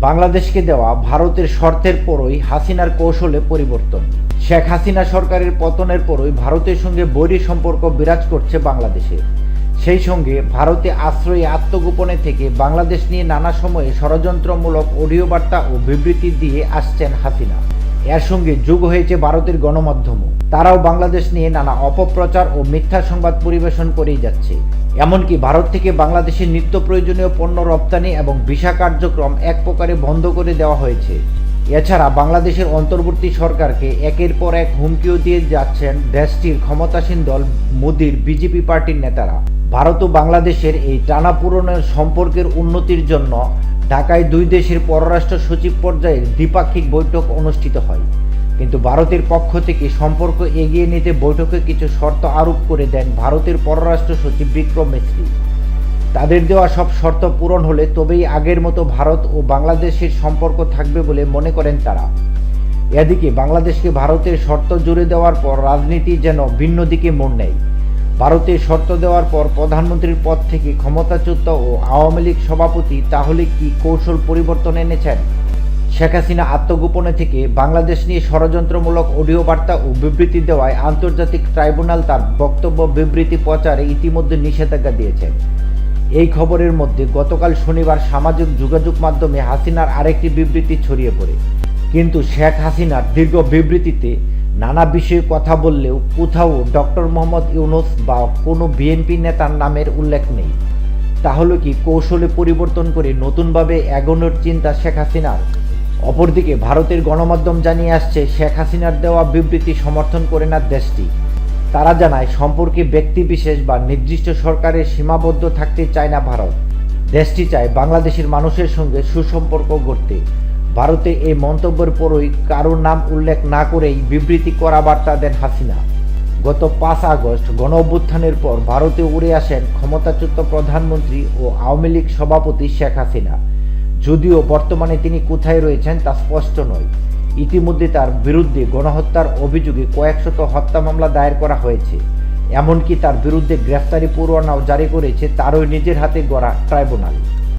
বাংলাদেশকে দেওয়া ভারতের শর্তের পরই হাসিনার কৌশলে পরিবর্তন। শেখ হাসিনা সরকারের পতনের পরই ভারতের সঙ্গে বৈরী সম্পর্ক বিরাজ করছে বাংলাদেশে। সেই সঙ্গে ভারতে আশ্রয়ে আত্মগোপনে থেকে বাংলাদেশ নিয়ে নানা সময়ে ষড়যন্ত্রমূলক অডিও বার্তা ও বিবৃতি দিয়ে আসছেন হাসিনা। এর সঙ্গে যোগ হয়েছে ভারতের গণমাধ্যমও তারাও বাংলাদেশ নিয়ে নানা অপপ্রচার ও মিথ্যা সংবাদ পরিবেশন করেই যাচ্ছে। এমনকি ভারত থেকে বাংলাদেশের নিত্য প্রয়োজনীয় পণ্য রপ্তানি এবং ভিসা কার্যক্রম এক প্রকারে বন্ধ করে দেওয়া হয়েছে। এছাড়া বাংলাদেশের অন্তর্বর্তী সরকারকে একের পর এক হুমকিও দিয়ে যাচ্ছেন দেশটির ক্ষমতাসীন দল মোদির বিজেপি পার্টির নেতারা। ভারত ও বাংলাদেশের এই টানাপূরণের সম্পর্কের উন্নতির জন্য ঢাকায় দুই দেশের পররাষ্ট্র সচিব পর্যায়ের দ্বিপাক্ষিক বৈঠক অনুষ্ঠিত হয়। কিন্তু ভারতের পক্ষ থেকে সম্পর্ক এগিয়ে নিতে বৈঠকে কিছু শর্ত আরোপ করে দেন ভারতের পররাষ্ট্র সচিব বিক্রম মিস্ত্রি। তাদের দেওয়া সব শর্ত পূরণ হলে তবেই আগের মতো ভারত ও বাংলাদেশের সম্পর্ক থাকবে বলে মনে করেন তারা। এদিকে বাংলাদেশকে ভারতের শর্ত জুড়ে দেওয়ার পর রাজনীতি যেন ভিন্ন দিকে মোড় নেয়। ভারতের শর্ত দেওয়ার পর প্রধানমন্ত্রীর পদ থেকে ক্ষমতাচ্যুত ও আওয়ামী লীগ সভাপতি তাহলে কি কৌশল পরিবর্তন এনেছেন? শেখ হাসিনা আত্মগোপনে থেকে বাংলাদেশ নিয়ে ষড়যন্ত্রমূলক অডিও বার্তা ও বিবৃতি দেওয়ায় আন্তর্জাতিক ট্রাইব্যুনাল তার বক্তব্য, বিবৃতি, প্রচারে ইতিমধ্যে নিষেধাজ্ঞা দিয়েছেন। এই খবরের মধ্যে গতকাল শনিবার সামাজিক যোগাযোগ মাধ্যমে হাসিনার আরেকটি বিবৃতি ছড়িয়ে পড়ে। কিন্তু শেখ হাসিনার দীর্ঘ বিবৃতিতে নানা বিষয়ে কথা বললেও কোথাও ডক্টর মোহাম্মদ ইউনুস বা কোনো বিএনপি নেতার নামের উল্লেখ নেই। তাহলে কি কৌশলে পরিবর্তন করে নতুনভাবে এগোনোর চিন্তা শেখ হাসিনার? অপরদিকে ভারতের গণমাধ্যম জানিয়ে আসছে, শেখ হাসিনার দেওয়া বিবৃতি সমর্থন করে না দেশটি। তারা জানায়, সম্পর্কে ব্যক্তিবিশেষ বা নির্দিষ্ট সরকারের সীমাবদ্ধ থাকতে চায় না ভারত। দেশটি চায় বাংলাদেশের মানুষের সঙ্গে সুসম্পর্ক গড়তে। ভারতে এই মন্তব্যের পরই কারোর নাম উল্লেখ না করেই বিবৃতি করা বার্তা দেন হাসিনা। গত পাঁচ আগস্ট গণ অভ্যুত্থানের পর ভারতে উড়ে আসেন ক্ষমতাচ্যুত প্রধানমন্ত্রী ও আওয়ামী লীগ সভাপতি শেখ হাসিনা। যদিও বর্তমানে তিনি কোথায় রয়েছেন তা স্পষ্ট নয়। ইতিমধ্যে তার বিরুদ্ধে গণহত্যার অভিযোগে কয়েকশত হত্যা মামলা দায়ের করা হয়েছে। এমনকি তার বিরুদ্ধে গ্রেফতারি পরোয়ানাও জারি করেছে তারই নিজের হাতে গড়া ট্রাইব্যুনাল।